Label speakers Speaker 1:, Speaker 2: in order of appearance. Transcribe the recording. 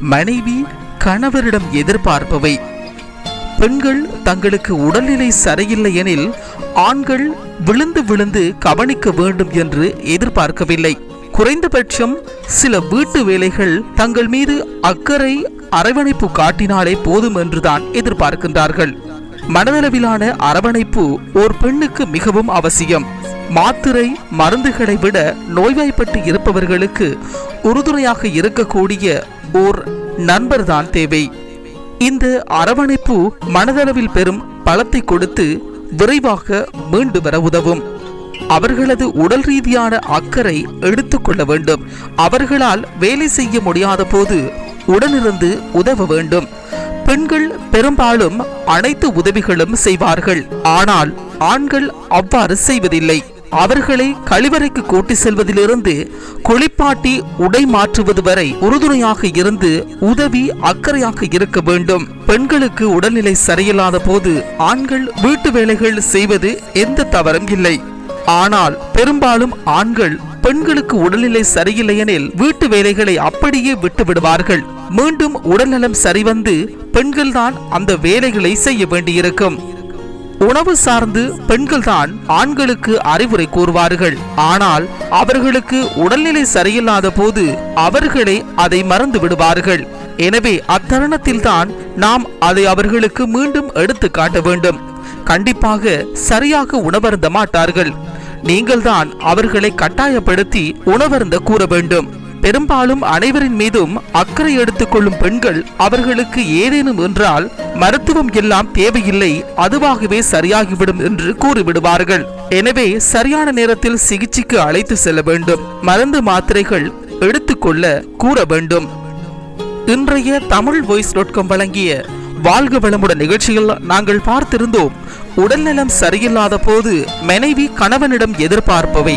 Speaker 1: மனைவி கணவரிடம் எதிர்பார்ப்பவை. பெண்கள் தங்களுக்கு உடல்நிலை சரியில்லை எனில் ஆண்கள் விழுந்து விழுந்து கவனிக்க வேண்டும் என்று எதிர்பார்க்கவில்லை. குறைந்தபட்சம் சில வீட்டு வேலைகள் தங்கள் மீது அக்கறை அரவணைப்பு காட்டினாலே போதும் என்றுதான் எதிர்பார்க்கின்றார்கள். மனதளவிலான அரவணைப்பு ஓர் பெண்ணுக்கு மிகவும் அவசியம். மாத்திரை மருந்துகளை விட நோய்வாய்ப்பட்டு இருப்பவர்களுக்கு உறுதுணையாக இருக்கக்கூடிய ஓர் நண்பர்தான் தேவை. இந்த அரவணைப்பு மனதளவில் பெரும் பலத்தை கொடுத்து விரைவாக மீண்டு வர உதவும். அவர்களது உடல் ரீதியான அக்கறை எடுத்துக்கொள்ள வேண்டும். அவர்களால் வேலை செய்ய முடியாத போது உடனிருந்து உதவ வேண்டும். பெண்கள் பெரும்பாலும் அனைத்து உதவிகளும் செய்வார்கள். ஆனால் ஆண்கள் அவ்வாறு செய்வதில்லை. அவர்களை கழிவறைக்கு கூட்டி செல்வதிலிருந்து குளிப்பாட்டி உடை மாற்றுவது வரை உறுதுணையாக இருந்து உதவி அக்கறையாக இருக்க வேண்டும். பெண்களுக்கு உடல்நிலை சரியில்லாத போது ஆண்கள் வீட்டு வேலைகள் செய்வது எந்த தவறும் இல்லை. ஆனால் பெரும்பாலும் ஆண்கள் பெண்களுக்கு உடல்நிலை சரியில்லை எனில் வீட்டு வேலைகளை அப்படியே விட்டு விடுவார்கள். மீண்டும் உடல்நலம் சரிவந்து பெண்கள்தான் அந்த வேலைகளை செய்ய வேண்டியிருக்கும். உணவு சார்ந்து பெண்கள்தான் ஆண்களுக்கு அறிவுரை கூறுவார்கள். ஆனால் அவர்களுக்கு உடல்நிலை சரியில்லாத போது அவர்களே அதை மறந்து விடுவார்கள். எனவே அத்தருணத்தில் தான் நாம் அதை அவர்களுக்கு மீண்டும் எடுத்து காட்ட வேண்டும். கண்டிப்பாக சரியாக உணவருந்த மாட்டார்கள். நீங்கள்தான் அவர்களை கட்டாயப்படுத்தி உணவருந்த கூற வேண்டும். பெரும்பாலும் அனைவரின் மீதும் அக்கறை எடுத்துக்கொள்ளும் பெண்கள் அவர்களுக்கு ஏதேனும் என்றால் மருத்துவம் எல்லாம் தேவையில்லை அதுவாகவே சரியாகிவிடும் என்று கூறிவிடுவார்கள். எனவே சரியான நேரத்தில் சிகிச்சைக்கு அழைத்து செல்ல வேண்டும். மருந்து மாத்திரைகள் எடுத்துக்கொள்ள கூற வேண்டும். இன்றைய தமிழ் வாய்ஸ் டாட் காம் வழங்கிய வாழ்க வளமுடன் நிகழ்ச்சியில் நாங்கள் பார்த்திருந்தோம் உடல்நலம் சரியில்லாத போது மனைவி கணவனிடம் எதிர்பார்ப்பவை.